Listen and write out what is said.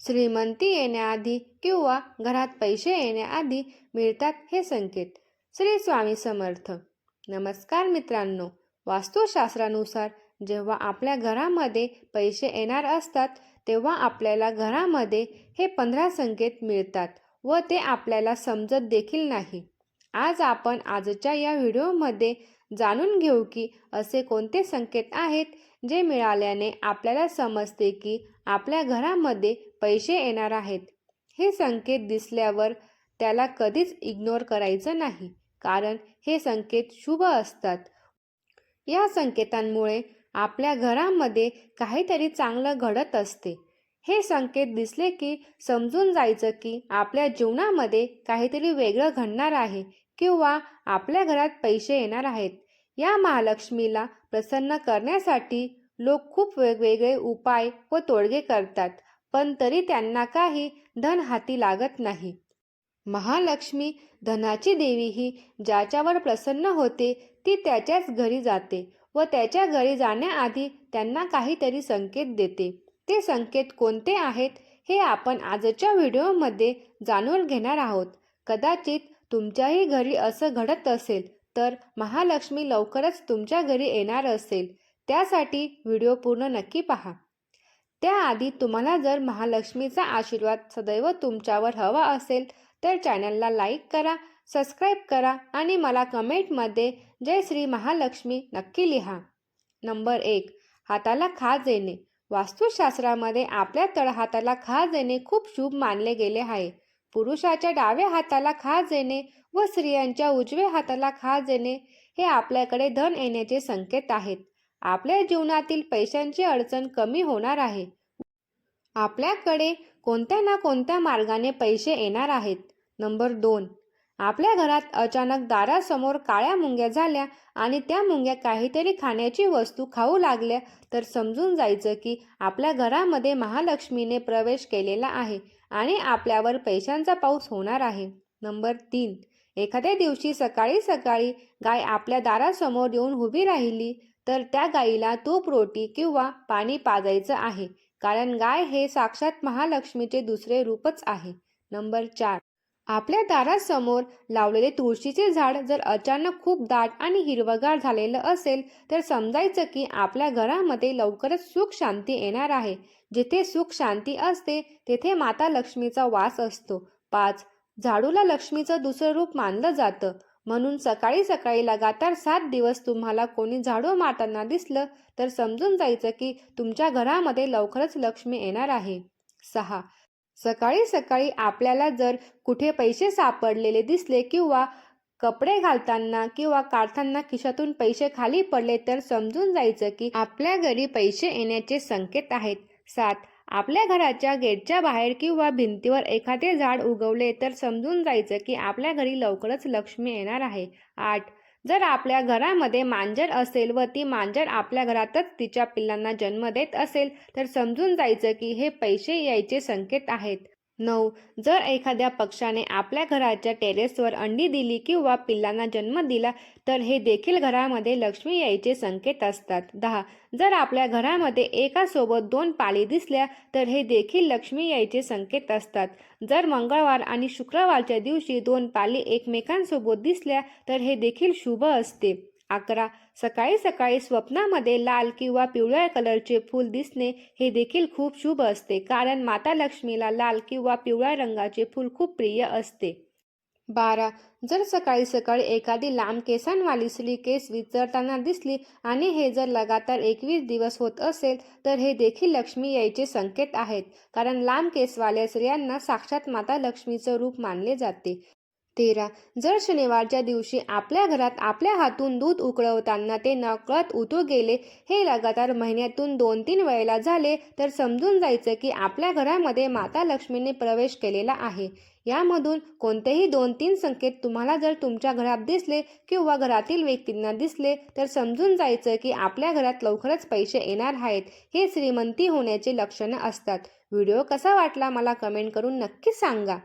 श्रीमंती येण्याआधी किंवा घरात पैसे येण्याआधी मिळतात हे संकेत. श्री स्वामी समर्थ. नमस्कार मित्रांनो. वास्तुशास्त्रानुसार जेव्हा आपल्या घरामध्ये पैसे येणार असतात तेव्हा आपल्याला घरामध्ये हे पंधरा संकेत मिळतात व ते आपल्याला समजत देखील नाही. आज आपण आजच्या या व्हिडिओमध्ये जाणून घेऊ की असे कोणते संकेत आहेत जे मिळाल्याने आपल्याला समजते की आपल्या घरामध्ये पैसे येणार आहेत. हे संकेत दिसल्यावर त्याला कधीच इग्नोर करायचं नाही कारण हे संकेत शुभ असतात. या संकेतांमुळे आपल्या घरामध्ये काहीतरी चांगलं घडत असते. हे संकेत दिसले की समजून जायचं की आपल्या जीवनामध्ये काहीतरी वेगळं घडणार आहे किंवा आपल्या घरात पैसे येणार आहेत. या महालक्ष्मीला प्रसन्न करण्यासाठी लोक खूप वेगवेगळे उपाय व तोडगे करतात पण तरी त्यांना काही धन हाती लागत नाही. महालक्ष्मी धनाची देवी ही ज्याच्यावर प्रसन्न होते ती त्याच्याच घरी जाते व त्याच्या घरी जाण्याआधी त्यांना काहीतरी संकेत देते. ते संकेत कोणते आहेत हे आपण आजच्या व्हिडिओमध्ये जाणून घेणार आहोत. कदाचित तुमच्याही घरी असं घडत असेल तर महालक्ष्मी लवकरच तुमच्या घरी येणार असेल. त्यासाठी व्हिडिओ पूर्ण नक्की पहा. त्याआधी तुम्हाला जर महालक्ष्मीचा आशीर्वाद सदैव तुमच्यावर हवा असेल तर चॅनलला लाईक करा सबस्क्राईब करा आणि मला कमेंटमध्ये जय श्री महालक्ष्मी नक्की लिहा. नंबर एक हाताला खाज येणे. वास्तुशास्त्रामध्ये आपल्या तळहाताला खाज येणे खूप शुभ मानले गेले आहे. पुरुषाच्या डाव्या हाताला खाज येणे व स्त्रियांच्या उजव्या हाताला खाज येणे हे आपल्याकडे धन येण्याचे संकेत आहेत. आपल्या जीवनातील पैशांची अडचण कमी होणार आहे. आपल्याकडे कोणत्या ना कोणत्या मार्गाने पैसे येणार आहेत? नंबर दोन. आपल्या घरात अचानक दारासमोर काळ्या मुंग्या झाल्या आणि त्या मुंग्या काहीतरी खाण्याची वस्तू खाऊ लागल्या तर समजून जायचं की आपल्या घरामध्ये महालक्ष्मीने प्रवेश केलेला आहे आणि आपल्यावर पैशांचा पाऊस होणार आहे. नंबर तीन. एखाद्या दिवशी सकाळी सकाळी गाय आपल्या दारासमोर येऊन उभी राहिली तर त्या गायीला तूप रोटी किंवा पाणी पाजायचं आहे कारण गाय हे साक्षात महालक्ष्मीचे दुसरे रूपच आहे. नंबर चार. आपल्या दारासमोर लावलेले तुळशीचे झाड जर अचानक खूप दाट आणि हिरवगार झालेलं असेल तर समजायचं की आपल्या घरामध्ये लवकरच सुख शांती येणार आहे. जिथे सुख शांती असते तेथे माता लक्ष्मीचा वास असतो. पाच झाडूला लक्ष्मीचं दुसरं रूप मानलं जातं. म्हणून सकाळी सकाळी लगातार सात दिवस तुम्हाला कोणी झाडू मारताना दिसलं तर समजून जायचं की तुमच्या घरामध्ये लवकरच लक्ष्मी येणार आहे. सहा सकाळी सकाळी आपल्याला जर कुठे पैसे सापडलेले दिसले किंवा कपडे घालताना किंवा काढताना खिशातून पैसे खाली पडले तर समजून जायचं की आपल्या घरी पैसे येण्याचे संकेत आहेत. सात आपल्या घराच्या गेटच्या बाहेर किंवा भिंतीवर एखादे झाड उगवले तर समजून जायचं की आपल्या घरी लवकरच लक्ष्मी येणार आहे. आठ जर आपल्या घरामध्ये मांजर असेल व ती मांजर आपल्या घरातच तिच्या पिल्लांना जन्म देत असेल तर समजून जायचं की हे पैसे यायचे संकेत आहेत. नऊ. जर एखाद्या पक्षाने आपल्या घराच्या टेरेसवर अंडी दिली किंवा पिल्लांना जन्म दिला तर हे देखील घरामध्ये लक्ष्मी यायचे संकेत असतात. दहा. जर आपल्या घरामध्ये एकासोबत दोन पाली दिसल्या तर हे देखील लक्ष्मी यायचे संकेत असतात. जर मंगळवार आणि शुक्रवारच्या दिवशी दोन पाली एकमेकांसोबत दिसल्या तर हे देखील शुभ असते. अकरा. सकाळी सकाळी स्वप्नामध्ये लाल किंवा पिवळ्या कलरचे फूल दिसणे हे देखील खूप शुभ असते कारण माता लक्ष्मीला लाल किंवा पिवळ्या रंगाचे फूल खूप प्रिय असते. बारा. जर सकाळी सकाळी एखादी लांब केसांवाली स्त्री केस विचारताना दिसली आणि हे जर लगातार एकवीस दिवस होत असेल तर हे देखील लक्ष्मी यायचे संकेत आहेत कारण लांब केसवाल्या स्त्रियांना साक्षात माता लक्ष्मीचं रूप मानले जाते. तेरा. जर शनिवारच्या दिवशी आपल्या घरात आपल्या हातून दूध उकळवताना ते नकळत उतू गेले हे लगातार महिन्यातून दोन तीन वेळेला झाले तर समजून जायचं की आपल्या घरामध्ये माता लक्ष्मीने प्रवेश केलेला आहे. यामधून कोणतेही दोन तीन संकेत तुम्हाला जर तुमच्या घरात दिसले किंवा घरातील व्यक्तींना दिसले तर समजून जायचं की आपल्या घरात लवकरच पैसे येणार आहेत हे श्रीमंती होण्याचे लक्षणं असतात. व्हिडिओ कसा वाटला मला कमेंट करून नक्की सांगा.